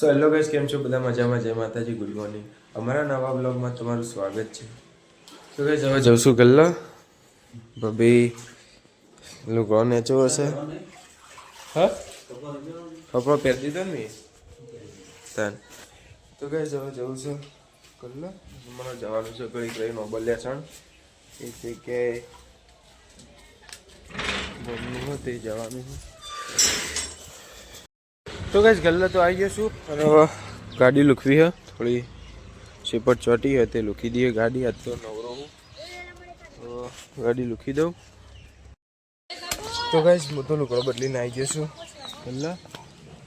So hello guys કેમ છો બધા? મજામાં, જય માતાજી ગુડ મોર્નિંગ અમારા નવા બ્લોગમાં તમારું સ્વાગત છે. તો ગાઈસ હવે જવશું ગલ્લા પેલું લોકો એચો હશે. હા? કપડો પહેરી દીધો ને મેં? તો ગાઈસ હવે જવું છે ગલ્લા મને જવાનું છે ઘડી ઘડી નોબલ લેસણ એ જગ્યાએ મમ્મી તે જવાનું છે. તો કઈ ગલ્લા તો આવી જશું અને ગાડી લુખવી હે, થોડી શેપટ ચોટી હે, તે લુખી દઈએ ગાડી. આજ તો નવરો હું. ગાડી લુખી દઉં. તો કઈ હું તો લુકડો બદલીને આવી જશું ગલ્લા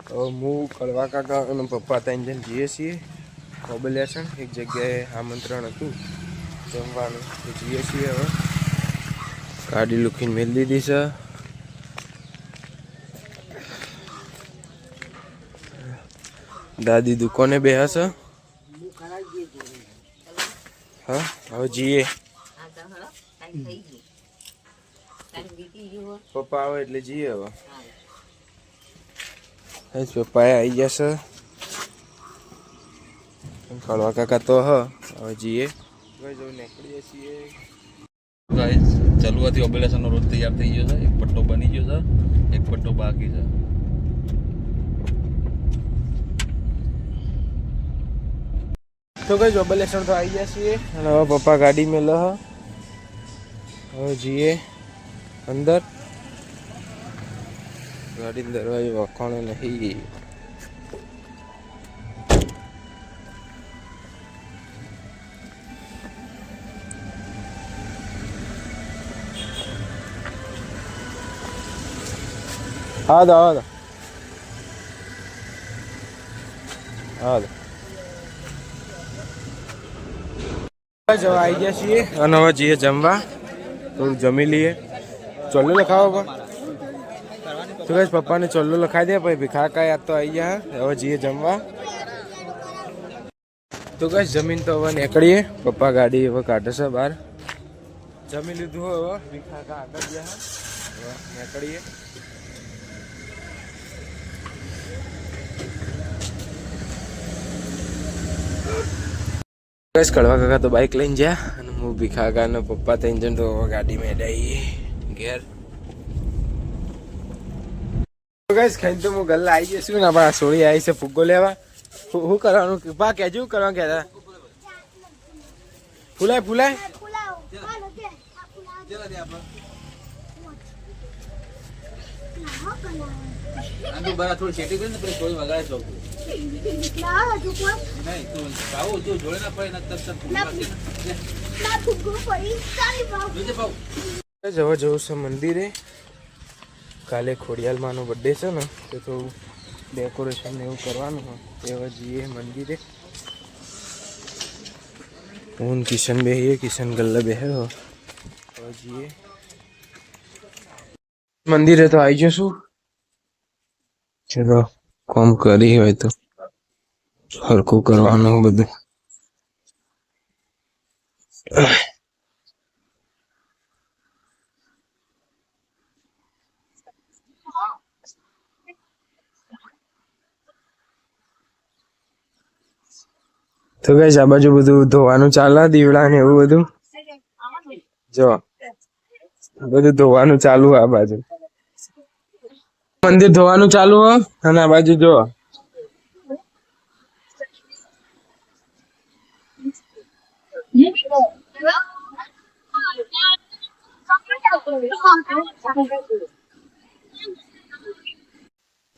હવે હું કડવા કાકા અને પપ્પા ત્રણ જઈને જઈએ છીએ. કોબલિયાસણ એક જગ્યાએ આમંત્રણ હતું. જમવાનું. તો જઈએ છીએ હવે. ગાડી લુખીને મેળ દીધી છે. દાદી દુકાને બે હશે હા, હવે જઈએ. પપ્પા આવે એટલે જઈએ હવે. પપ્પા આવી જશે કડવા કાકા તો હ, હવે જઈએ. નીકળીએ છીએ. ગાઈસ, ચાલુવાથી ઓબ્યુલેશનનો રોડ તૈયાર થઈ ગયો છે. એક પટ્ટો બની ગયો છે. એક પટ્ટો બાકી છે. તો કઈ જોબલેસણ તો આવી ગયા છીએ. અને હવે પપ્પા ગાડી મેં લહ. હવે જઈએ અંદર. ગાડી દરવાજો વખાણો નહીં. હા દો હા દો હા દો જવા આવી ગયા છીએ. અને હવે જઈએ જમવા. થોડું જમી લઈએ. ચોલ્લો લખાવો તો કઈ પપ્પાને ચોલ્લો લખાઈ દે, પછી ભીખા કાંઈ તો આવી ગયા. હવે જઈએ જમવા. તો કઈ જમીન તો હવે નીકળીએ. પપ્પા ગાડી હવે કાઢે છે બહાર. જમી લીધું હવે. ભીખા કા આગળ ગયા નીકળીએ. બસ કડવા કાકા તો બાઇક લઈને જ્યા અને હું ભીખા કાકા પપ્પા ત્રણ જણ તો ગાડીમાં ડાઈએ ઘેર ગાઈસ ખાઈને તો હું ગલ્લા આવી જઈશું ને આપણા સોળી આવી છે ફુગ્ગો લેવા શું શું કરવાનું કૃપા કહેજો શું કરવાનું કહેતા ફૂલાય ફૂલાય આનું બરા થોડી સેટિંગ કરીને પછી થોડી વગાડે છો નહીં તું આવો જો જોડે ના પડે ના તરત જોજે પાઉ જવા જવું છે મંદિરે. કાલે ખોડિયાલમાંનો બર્થડે છે ને તો થોડું ડેકોરેશન એવું કરવાનું હોય તે જઈએ મંદિરે. હું કિશન બેહીએ કિશન ગલ્લા બેહે હવે જઈએ. મંદિરે તો આવી જશું ચલો કોમ કરી હોય તો. હરખું કરવાનું બધું. તો કઈ આ બાજુ બધું ધોવાનું ચાલે દીવડા ને એવું બધું? જો બધું ધોવાનું ચાલુ આ બાજુ. મંદિર ધોવાનું ચાલુ હો. અને આ બાજુ જો.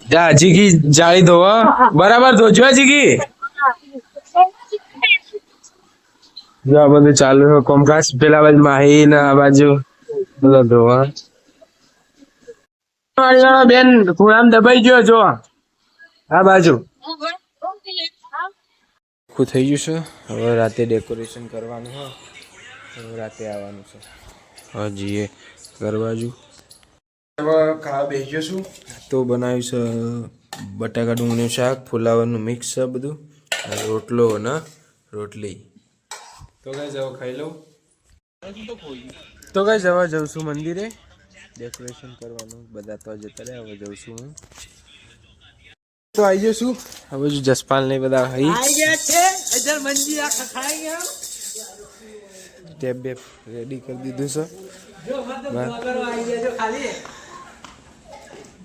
જા, જીગી જાળી ધોવ. બરાબર ધોજો જીગી. જો આ બધું ચાલુ કોમકાશ પેલા બાજુ માહી ને આ બાજુ. બધા ધોવા. બેન ખૂણામ દબાઈ ગયો જો આ બાજુ. આખું થઈ ગયું છે. હવે રાતે ડેકોરેશન કરવાનું હોય. હવે રાતે આવવાનું છે. હા જઈએ ઘર બાજુ હવે ખાવા બેસી છું તો બનાવ્યું છે બટાકા ડુંગળીનું શાક ફુલાવરનું મિક્સ છે બધું. રોટલો અને રોટલી. તો કઈ જવા ખાઈ લઉં. તો કઈ જવા જઉં છું મંદિરે. ડેકોરેશન કરવાનું બધા તો જતા રહ્યા હવે જઉં છું હું. તો આવી જશું હવે જો જસપાલ ને બધા હઈ. આઈ ગયા છે ઇધર મંજી આ ખખાઈ ગયા. ટેબ બેબ રેડી કરી દીધું છે. જો મત વાહ. બ્લોગરો ગયા જો ખાલી.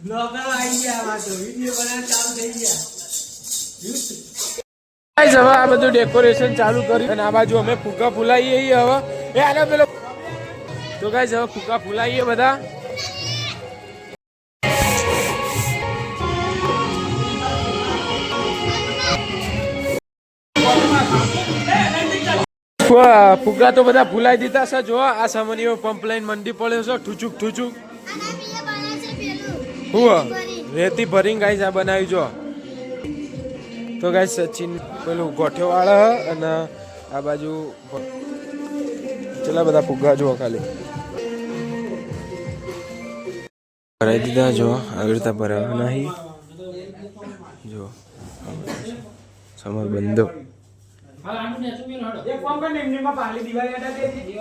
બ્લોગરો આઈ ગયા આમાં તો વિડિયો બનાવવાનું ચાલુ થઈ ગયા. ગાઈસ હવે આ બધું ડેકોરેશન ચાલુ કર્યું. અને આ બાજુ અમે ફુગ્ગા ફુલાઈએ હવે. એ આનો પેલો તો ગાઈસ હવે ફુગ્ગા ફુલાઈએ બધા. ફુગ્ગા તો બધા ભૂલાઈ દીધા છે. જો, આ સામાન્ય પંપ લાઈન મંડી પડ્યો છે. ઠૂચુક ઠૂચુક. હું રેતી ભરીને ગાઈસ આ બનાવી જો. તો ગાઈસ, સચિન પેલું ગોઠ્યો વાળા અને આ બાજુ ચલા બધા ફુગ્ગા જુઓ ખાલી. ભરાઈ દીધા જો, આવી રીતે ભરાવા નહીં જો સમર બંધો. એક ફોન કર નિમની માં પાલી દિવાળી આટા દે દીધી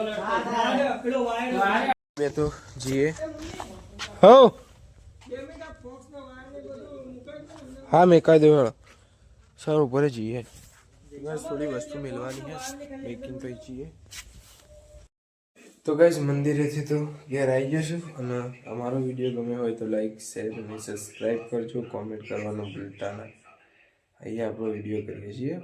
પેલો વાયર. મેં તો જીએ. હો. હા મેં કહી દઉં હેડો. સર ઉપર જઈએ બસ થોડી વસ્તુ મેળવાની છે. મેકિંગ પછી જઈએ તો ગાઈઝ મંદિરેથી તો ઘેર આવી જશું અને અમારો વીડિયો ગમે હોય તો લાઈક શેર અને સબસ્ક્રાઈબ કરજો. કોમેન્ટ કરવાનું ભૂલતા ના. અહીંયા આપણો વીડિયો કરીએ છીએ.